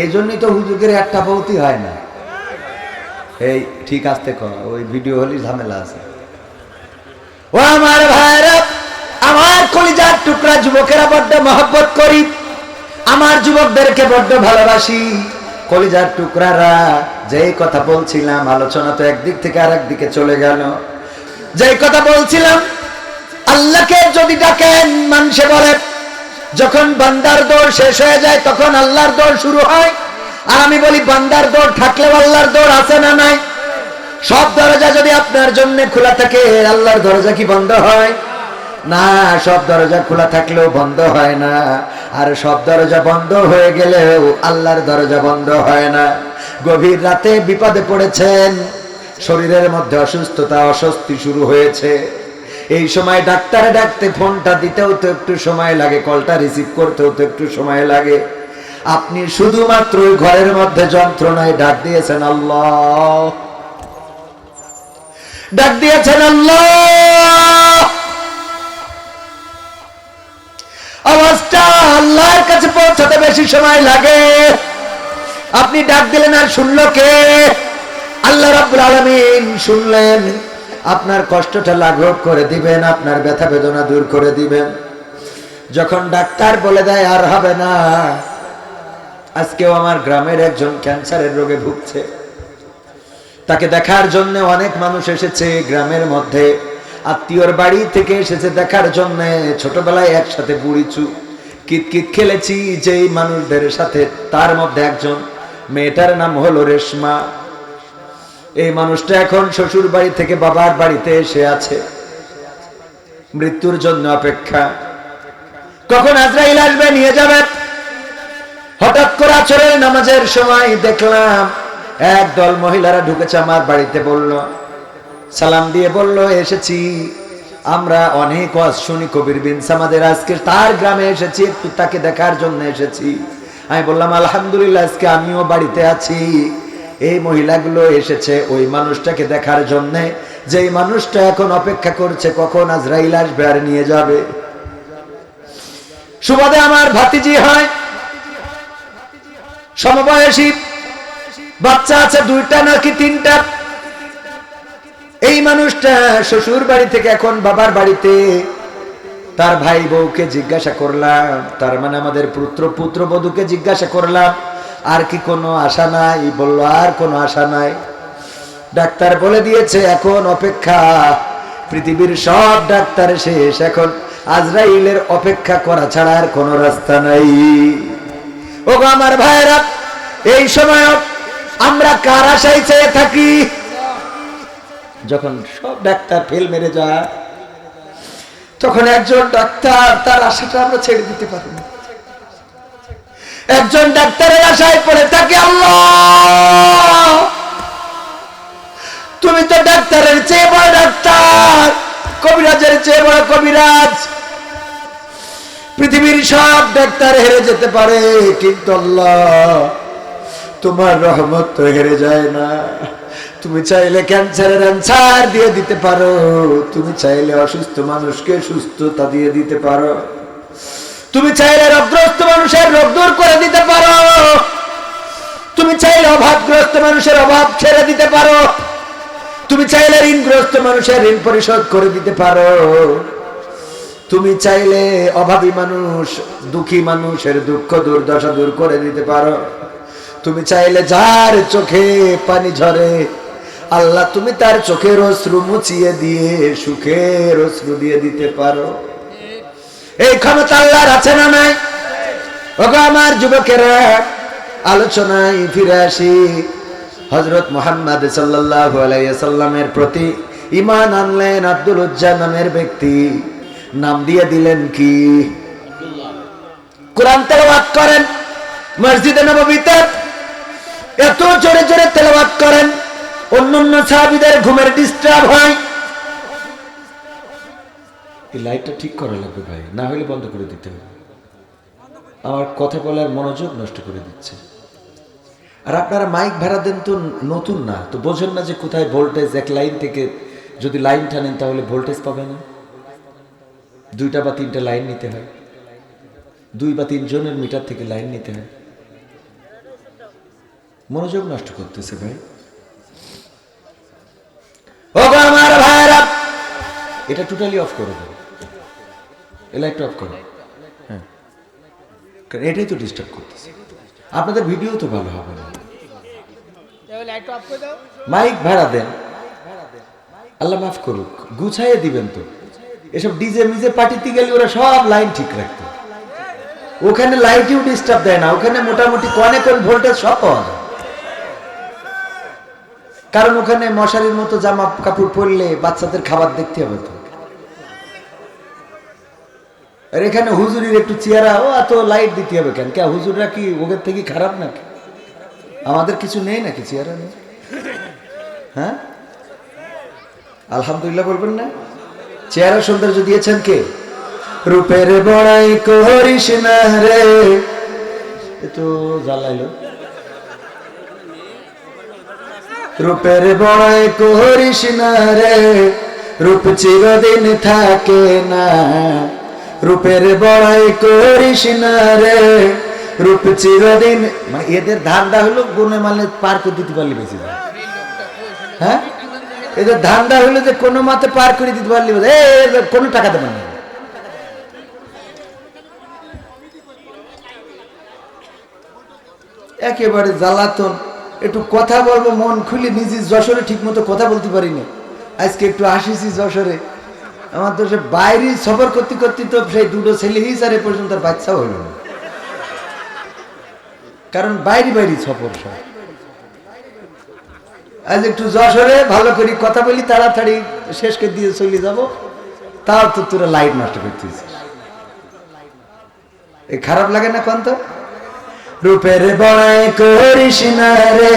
এই জন্যই তো হুজুকের একটা বৌতি হয় না। এই, ঠিক আসতে ক ওই ভিডিও হলি ঝামেলা আছে। ও আমার ভাইরা আমার কলিজার টুকরা যুবকেরা বড্ড মহব্বত করি। আমার যুবকদেরকে বড্ড ভালোবাসি। কলিজার টুকরারা, যেই কথা বলছিলাম, আলোচনা তো একদিক থেকে আরেক দিকে চলে গেল। যেই কথা বলছিলাম, আল্লাহকে যদি ডাকেন, মানুষে বলে যখন বান্দার দৌড় শেষ হয়ে যায়, তখন আল্লাহর দৌড় শুরু হয়। আর আমি বলি, বান্দার দৌড় থাকলেও আল্লাহর দৌড় আছে না নাই? সব দরজা যদি আপনার জন্য খোলা থাকে, আল্লাহর দরজা কি বন্ধ হয়? না, সব দরজা খোলা থাকলেও বন্ধ হয় না। আর সব দরজা বন্ধ হয়ে গেলেও আল্লাহর দরজা বন্ধ হয় না। গভীর রাতে বিপদে পড়েছেন, শরীরের মধ্যে অসুস্থতা, অস্বস্তি শুরু হয়েছে। এই সময় ডাক্তারে ডাকতে ফোনটা দিতেও তো একটু সময় লাগে, কলটা রিসিভ করতেও তো একটু সময় লাগে। আপনি শুধুমাত্র ঘরের মধ্যে যন্ত্রণায় ডাক দিয়েছেন, আল্লাহ। ডাক দিয়েছেন, আল্লাহ। আওয়াজটা আল্লাহর কাছে পৌঁছাতে বেশি সময় লাগে। আপনি ডাক দিলেন আর শুনল কে? আল্লাহ রাব্বুল আলামিন শুনলেন। আপনার কষ্টটা লাঘব করে দিবেন, আপনার ব্যথা বেদনা দূর করে দিবেন। যখন ডাক্তার বলে দেয়, আর হবে না। আজকেও আমার গ্রামের একজন ক্যান্সারের রোগে ভুগছে। তাকে দেখার জন্য অনেক মানুষ এসেছে গ্রামের মধ্যে। আত্মীয়র বাড়ি থেকে এসেছে দেখার জন্য। ছোটবেলায় একসাথে বুড়িছু কিতকিত খেলেছি, যেই মানুষদের সাথে তার মধ্যে একজন। মেয়েটার নাম হলো রেশমা। এই মানুষটা এখন শ্বশুর বাড়ি থেকে বাবার বাড়িতে এসে আছে। মৃত্যুর জন্য অপেক্ষা। কখন আজরাইল আসবে নিয়ে যাবে? হঠাৎ করে আচরের নামাজের সময় দেখলাম একদল মহিলারা ঢুকেছে আমার বাড়িতে বলল, সালাম দিয়ে বলল, এসেছি। আমরা অনেক ওয়াজ শুনি কবির বিন সামাদের, আজকে তার গ্রামে এসেছি, একটু তাকে দেখার জন্য এসেছি। আমি বললাম, আলহামদুলিল্লাহ, আজকে আমিও বাড়িতে আছি। এই মহিলাগুলো এসেছে ওই মানুষটাকে দেখার জন্য। যেই মানুষটা এখন অপেক্ষা করছে কখন আজরাইল আসবে আর নিয়ে যাবে। সুবাদে আমার ভাতিজি হয়। সমবয়সী বাচ্চা আছে দুইটা নাকি তিনটা। এই মানুষটা শ্বশুর বাড়ি থেকে এখন বাবার বাড়িতে। তার ভাই বউকে জিজ্ঞাসা করলাম, তার মানে আমাদের পুত্র পুত্র বধূকে জিজ্ঞাসা করলাম আর কি কোনো আশা নাই? বলল, আর কোনো আশা নাই। ডাক্তার বলে দিয়েছে, এখন অপেক্ষা। পৃথিবীর সব ডাক্তার শেষ। এখন আজরাইলের অপেক্ষা করা ছাড়া আর কোনো রাস্তা নাই। ও আমার ভাইরা এই সময় আমরা কার আশায় চেয়ে থাকি? যখন সব ডাক্তার ফেল মেরে যায়, তখন একজন ডাক্তার তার আশাটা আমরা ছেড়ে দিতে পারি না। একজন ডাক্তারের আশায় পড়ে থাকে তুমি তো ডাক্তারের চেয়ে বড় ডাক্তার, কবিরাজের চেয়ে বড় কবিরাজ। পৃথিবীর সব ডাক্তার হেরে যেতে পারে, কিন্তু আল্লাহ, তোমার রহমত তো হেরে যায় না। তুমি চাইলে ক্যান্সারের অ্যান্সার দিয়ে দিতে পারো, তুমি চাইলে অসুস্থ মানুষকে সুস্থতা দিয়ে দিতে পারো। তুমি চাইলে রোগগ্রস্ত মানুষের রোগ দূর করে দিতে পারো। তুমি চাইলে অভাবগ্রস্ত মানুষের অভাব ছেড়ে দিতে পারো। তুমি চাইলে ঋণগ্রস্ত মানুষের ঋণ পরিশোধ করে দিতে পারো। তুমি চাইলে অভাবী মানুষ, দুঃখী মানুষের দুঃখ দুর্দশা দূর করে দিতে পারো। তুমি চাইলে যার চোখে পানি ঝরে, আল্লাহ তুমি তার চোখের অশ্রু মুছিয়ে দিয়ে সুখের অশ্রু দিয়ে দিতে পারো। এই ক্ষমতা আল্লাহর আছে না নাই? ওগো আমার যুবকেরা, আলোচনায় ফিরে আসি। হজরত মোহাম্মদ সাল্লাল্লাহু আলাইহি সাল্লামের প্রতি ঈমান আনলেন আব্দুল উজ্জা নামের ব্যক্তি। নাম দিয়ে দিলেন কি? কোরআন তেলাওয়াত করেন, মসজিদে নববীতে এত জোরে জোরে তেলাওয়াত করেন, অন্যান্য সাহাবীদের ঘুমের ডিস্টার্ব হয়। এই লাইটটা ঠিক করা লাগবে ভাই, না হলে বন্ধ করে দিতে হবে। আমার কথা বলার মনোযোগ নষ্ট করে দিচ্ছে। আর আপনারা মাইক ভাড়া দেন তো নতুন না, তো বোঝেন না যে কোথায় ভোল্টেজ এক লাইন থেকে যদি লাইন টানেন তাহলে ভোল্টেজ পাবে না। দুইটা বা তিনটা লাইন নিতে হয়। দুই বা তিনজনের মিটার থেকে লাইন নিতে হয়। মনোযোগ নষ্ট করতেছে ভাই। এটা টোটালি অফ করে দাও এই লাইটটা অফ করো। হ্যাঁ। এটাই তো ডিস্টার্ব করতেছে। আপনাদের ভিডিও তো ভালো হবে না। মাইক ভাড়া দেন। আল্লাহ মাফ করুক। গুছাইয়ে দিবেন তো। এসব ডিজে মিজে পার্টিতে গেলে ওরা সব লাইন ঠিক রাখতো। ওখানে লাইটেও ডিস্টার্ব দেয় না। ওখানে মোটামুটি কনে কোন ভোল্টেজ সব পাওয়া যায়। কারণ ওখানে মশারির মতো জামা কাপড় পরলে বাচ্চাদের খাবার দেখতে হবে তো। আর এখানে হুজুরির একটু চেহারা, ও এত লাইট দিতে হবে কেন? কে হুজুররা কি ওদের থেকে খারাপ নাকি? আমাদের কিছু নেই নাকি চেহারা নেই হ্যাঁ? আলহামদুলিল্লাহ বলবেন না? চেহারা সৌন্দর্য দিয়েছেন কে? রূপের বড়াই করিস না রে। তো জ্বালাইলো। রূপের বড়াই করিস না রে। রূপ চিরদিন থাকে না। রূপের বড়াই করিস না রে। রূপ চিরদিন মানে এদের ধান্দা হলো গুনে মালে পার করে দিতে পারলে বেশি। হ্যাঁ? এদের ধান্দা হলো যে কোনো মাতে পার করে দিতে পারলে কোনো টাকা দেবেন না। একেবারে জ্বালাতন। একটু কথা বলব, মন খুলে নিজে যশোরে ঠিক মতো কথা বলতে পারিনি। আজকে একটু আসিছি যশোরে। আমার তো সে বাইরে সফর করতে করতে তো সেই দুটো ছেলে হিসারে পর্যন্ত আর বাচ্চাও হইল না। কারণ বাইরে বাইরে সফর সব। আজ একটু যশোরে ভালো করে কথা বলি, তাড়াতাড়ি শেষ করে দিয়ে চলে যাব। তাও তো তোরা লাইট নষ্ট করতেছিস। এ খারাপ লাগে না কন্ত রূপের বড়াই করিস না রে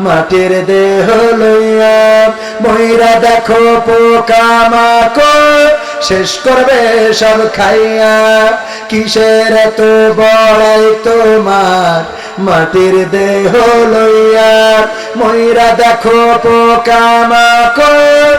মাটির দেহ লইয়া মহিরা দেখো পোকা মাকড়। শেষ করবে সব খাইয়া। কিসের এত বড়াই তোমার? মাটির দেহ লইয়া মহিরা দেখো পোকা মাকড়।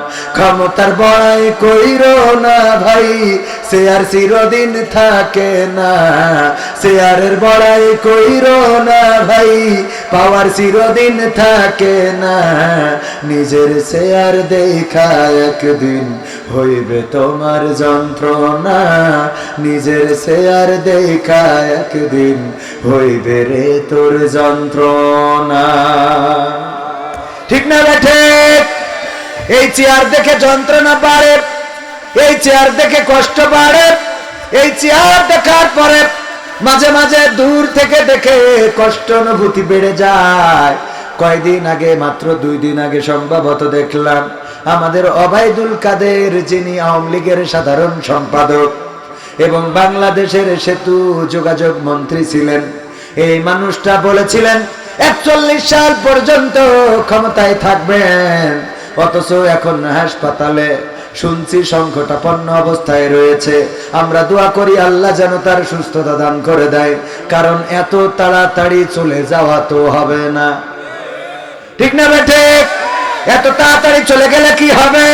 ক্ষমতার বড়াই কইর না ভাই, সে আর চিরদিন থাকে না। সে আরের বড়াই কইর না ভাই, পাওয়ার চিরদিন থাকে না। নিজের সে আর দেখা একদিন হইবে তোমার যন্ত্রণা। নিজের সে আর দেখা একদিন হইবে রে তোর যন্ত্রণা। ঠিক না বেঠে এই চেয়ার দেখে যন্ত্রণা বাড়ে, এই চেয়ার দেখে কষ্ট বাড়ে, এই চেয়ার দেখার পরে মাঝে মাঝে দূর থেকে দেখে কষ্ট অনুভূতি বেড়ে যায়। কয়দিন আগে, মাত্র দুই দিন আগে সম্ভবত দেখলাম, আমাদের অবায়দুল কাদের যিনি আওয়ামী লীগের সাধারণ সম্পাদক এবং বাংলাদেশের সেতু যোগাযোগ মন্ত্রী ছিলেন, এই মানুষটা বলেছিলেন, একচল্লিশ সাল পর্যন্ত ক্ষমতায় থাকবেন। অথচ এখন হাসপাতালে শুনছি সংকটাপন্ন অবস্থায় রয়েছে। আমরা দোয়া করি আল্লাহ যেন তার সুস্থতা দান করে দেয়, কারণ এত তাড়াতাড়ি চলে যাওয়া তো হবে না। ঠিক না বেঠে এত তাড়াতাড়ি চলে গেলে কি হবে?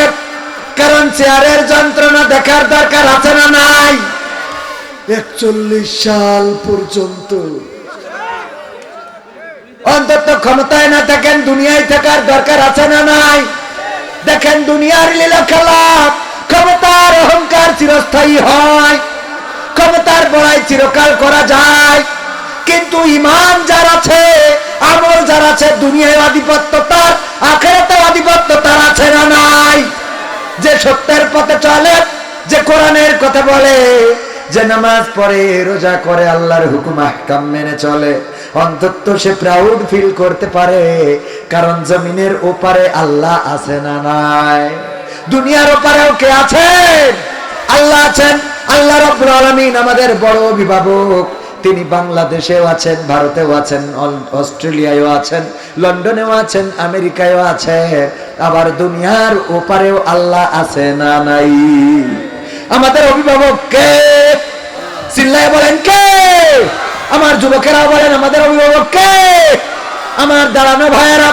কারণ চেয়ারের যন্ত্রণা দেখার দরকার আছে না নাই? একচল্লিশ সাল পর্যন্ত। অন্তত ক্ষমতায় না থাকেন, দুনিয়ায় থাকার দরকার আছে না নাই? দেখেন দুনিয়ার লীলা খেলা ক্ষমতার অহংকার চিরস্থায়ী হয়। ক্ষমতার বড়াই চিরকাল করা যায়। কিন্তু ইমান যার আছে, আমল যার আছে, দুনিয়ায় আধিপত্য তার আখেরাতে আধিপত্য তার আছে না নাই। যে সত্যের পথে চলে, যে কোরআনের কথা বলে যে নামাজ পড়ে, রোজা করে, আল্লাহর হুকুম আহকাম মেনে চলে। অন্তত সে প্রাউড ফিল করতে পারে, কারণ জমিনের ওপারে আল্লাহ আছে না নাই। দুনিয়ার ওপারেও কে আছেন আল্লাহ আছেন। আল্লাহ রব্বুল আলামিন আমাদের বড় অভিভাবক। তিনি বাংলাদেশেও আছেন, ভারতেও আছেন অস্ট্রেলিয়ায়ও আছেন, লন্ডনেও আছেন, আমেরিকায়ও আছেন আবার দুনিয়ার ওপারেও আল্লাহ আছে না নাই। আমাদের অভিভাবক কে? চিল্লায় বলেন কে? আমার যুবকেরা বলেন, আমাদের অভিভাবক কে? আমার দাঁড়ানো ভাইয়েরা,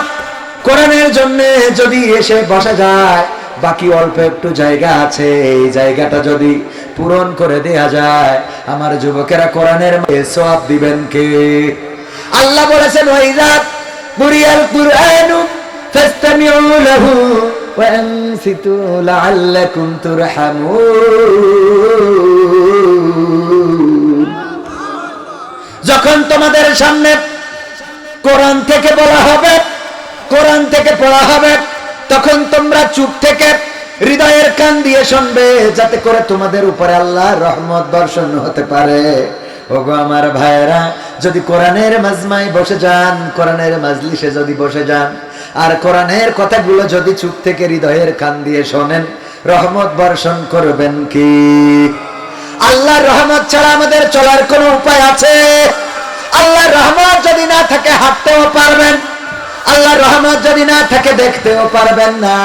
কোরআনের জন্য যদি এসে বসা যায়, বাকি অল্প একটু জায়গা আছে, এই জায়গাটা যদি পূরণ করে দেয়া যায়, আমার যুবকেরা কোরআনের সব দিবেন কে? আল্লাহ বলেছেন, ওয়াইজাত বুরিয়াল কুরআনু ফাস্তামিউ লাহু আনসিতু লাআল্লাকুম তুরহামুন যখন তোমাদের সামনে কোরআন থেকে বলা হবে, কোরআন থেকে পড়া হবে, তখন তোমরা চুপ থেকে হৃদয়ের কান দিয়ে শুনবে, যাতে করে তোমাদের উপরে আল্লাহ রহমত বর্ষণ হতে পারে। ওগো আমার ভাইয়েরা, যদি কোরআনের মাজমায় বসে যান, কোরআনের মাজলিসে যদি বসে যান আর কোরআনের কথাগুলো যদি চুপ থেকে হৃদয়ের কান দিয়ে শোনেন, রহমত বর্ষণ করবেন কি? আল্লাহর রহমত ছাড়া আমাদের চলার কোনো উপায় আছে? আল্লাহর রহমত যদি না থাকে, হাঁটতেও পারবেন। আল্লাহর রহমত যদি না থাকে, দেখতেও পারবেন না।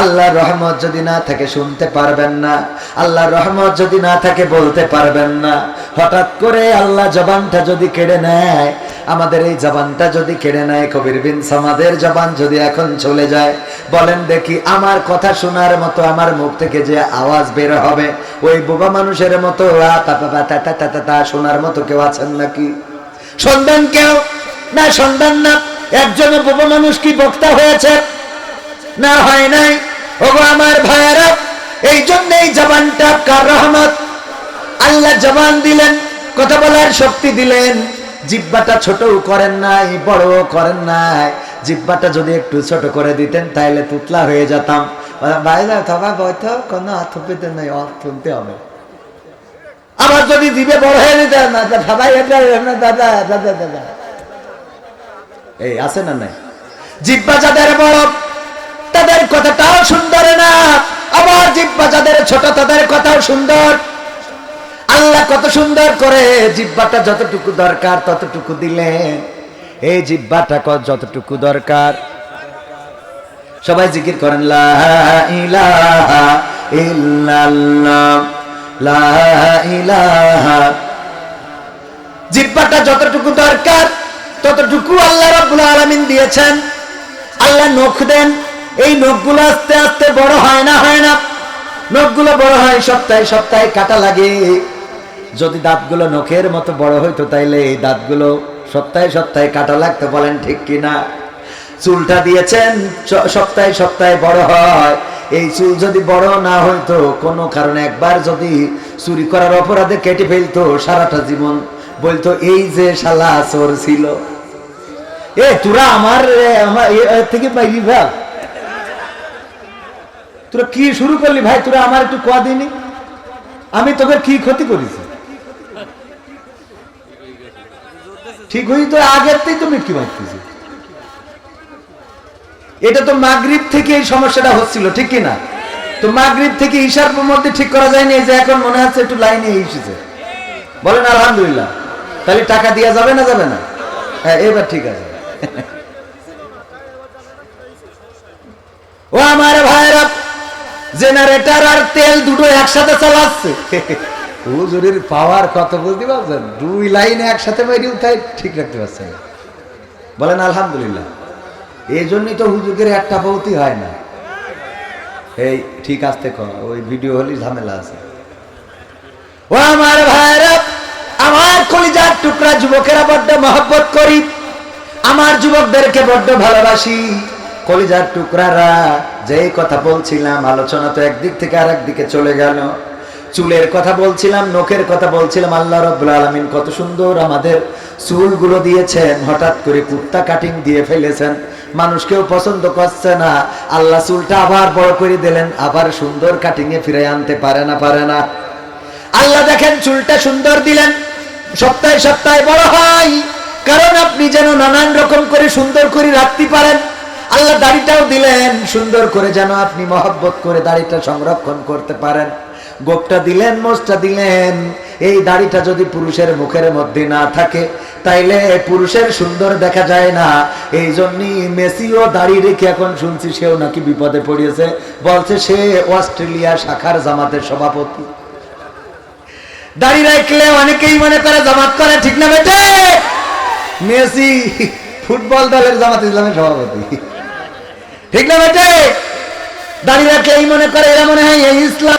আল্লাহর রহমত যদি না থাকে, শুনতে পারবেন না। আল্লাহর রহমত যদি না থাকে, বলতে পারবেন না। হঠাৎ করে আল্লাহ জবানটা যদি কেড়ে নেয়, আমাদের এই জবানটা যদি কেড়ে নেয়, কবির বিন সামাদের জবান যদি এখন চলে যায়, বলেন দেখি আমার কথা শোনার মতো আমার মুখ থেকে যে আওয়াজ বের হবে, ওই বোবা মানুষের মতো তা শোনার মতো কেউ আছেন নাকি? সন্ধান কেউ? না সন্ধান না। একজনে বোবা মানুষ কি বক্তা হয়েছে? না, হয় নাই। ওগো আমার ভাইয়েরা, এই জন্যই জবানটা কার রহমত। আল্লাহ জবান দিলেন, কথা বলার শক্তি দিলেন। জিব্বাটা ছোটও করেন নাই, বড়ও করেন নাই। জিব্বাটা যদি একটু ছোট করে দিতেন তাহলে তুতলা হয়ে যেতাম। বাইরে কোনো পেতে নাই তুলতে হবে। আবার যদি দিবে বড় হয়ে যেতে না দাদা দাদা দাদা এই, আছে না নাই? জিব্বা যাদের বড়, তাদের কথাটাও সুন্দর না আবার জিব্বা ছোট তাদের কথাও সুন্দর। আল্লাহ কত সুন্দর করে জিব্বাটা যতটুকু দরকার ততটুকু দিলেন। এই জিব্বাটা কত যতটুকু দরকার? সবাই জিকির করেন জিব্বাটা যতটুকু দরকার, ততটুকু আল্লাহ রাব্বুল আলামিন দিয়েছেন। আল্লাহ নখ দেন, এই নখগুলো আস্তে আস্তে বড় হয় না হয় না? নখগুলো বড় হয়, সপ্তাহে সপ্তাহে কাটা লাগে। যদি দাঁতগুলো নখের মতো বড় হইতো তাইলে এই দাঁতগুলো সপ্তাহে সপ্তাহে কাটা লাগতো, বলেন ঠিক কিনা? চুলটা দিয়েছেন সপ্তাহে সপ্তাহে বড় হয়। এই চুল যদি বড় না হইতো, কোনো কারণে একবার যদি চুরি করার অপরাধে কেটে ফেলতো সারাটা জীবন, বলতো, এই যে শালা চোর ছিল। এ, তোরা আমার থেকে পাইলি ভাই তোরা কি শুরু করলি ভাই? তোরা আমার একটু কোয়া দিনি আমি তোকে কি ক্ষতি করেছি? ঠিক হই তো আগের থেকে তুমি কি ভাবতেছি। এটা তো মাগরিব থেকে এই সমস্যাটা হচ্ছিল, ঠিক কি না? তো মাগরিব থেকে ঈশার মধ্যে ঠিক করা যায়নি, এই যে এখন মনে হচ্ছে একটু লাইনে এসেছে। বলেন, আলহামদুলিল্লাহ। তাহলে টাকা দেওয়া যাবে না যাবে না? হ্যাঁ এবার ঠিক আছে। ও আমার জেনারেটর আর তেল দুটো একসাথে চালাচ্ছে। হুজুরের পাওয়ার কত বুঝতে পারছেন? দুই লাইনে একসাথে মেরে উঠাই ঠিক রাখতে পারছেন বলেন, আলহামদুলিল্লাহ। এই জন্যই তো হুজুরের একটা বউতি হয় না। এই, ঠিক আসতে কর ওই ভিডিও হলি ঝামেলা আছে। ও আমার ভাইরা, আমার কলিজার টুকরা যুবকেরা বড্ড মহব্বত করি। আমার যুবকদেরকে বড্ড ভালোবাসি। কলিজার টুকরারা, যেই কথা বলছিলাম, আলোচনা তো একদিক থেকে আর একদিকে চলে গেল। চুলের কথা বলছিলাম, নখের কথা বলছিলাম, আল্লাহ রব্বুল আলমিন কত সুন্দর আমাদের চুলগুলো দিয়েছেন, হঠাৎ করে কুর্তা কাটিং দিয়ে ফেলেছেন। মানুষ কেউ পছন্দ করছে না। আল্লাহ চুলটা আবার বড় করে দিলেন, আবার সুন্দর কাটিং এ ফিরে আনতে পারে না পারে না। আল্লাহ দেখেন চুলটা সুন্দর দিলেন, সপ্তাহে সপ্তাহে বড় হয়। কারণ আপনি যেন নানান রকম করে সুন্দর করে রাখতে পারেন। আল্লাহ দাড়িটাও দিলেন। সুন্দর করে যেন আপনি মহব্বত করে দাড়িটা সংরক্ষণ করতে পারেন। গোপটা দিলেন মোষটা দিলেন। এই দাড়িটা যদি পুরুষের মুখের মধ্যে না থাকে, তাইলে পুরুষের সুন্দর দেখা যায় না। এই জন্যই মেসিও দাড়ি রেখে এখন শুনছি সেও নাকি বিপদে পড়িয়েছে। বলছে সে অস্ট্রেলিয়া শাখার জামাতের সভাপতি। দাড়ি রাখলে অনেকেই মনে করে জামাত করে, ঠিক না বেটে? মেসি ফুটবল দলের জামাত ইসলামের সভাপতি। ঠিক না বেটে রাখে এই মনে করে এরা মনে হয় ইসলাম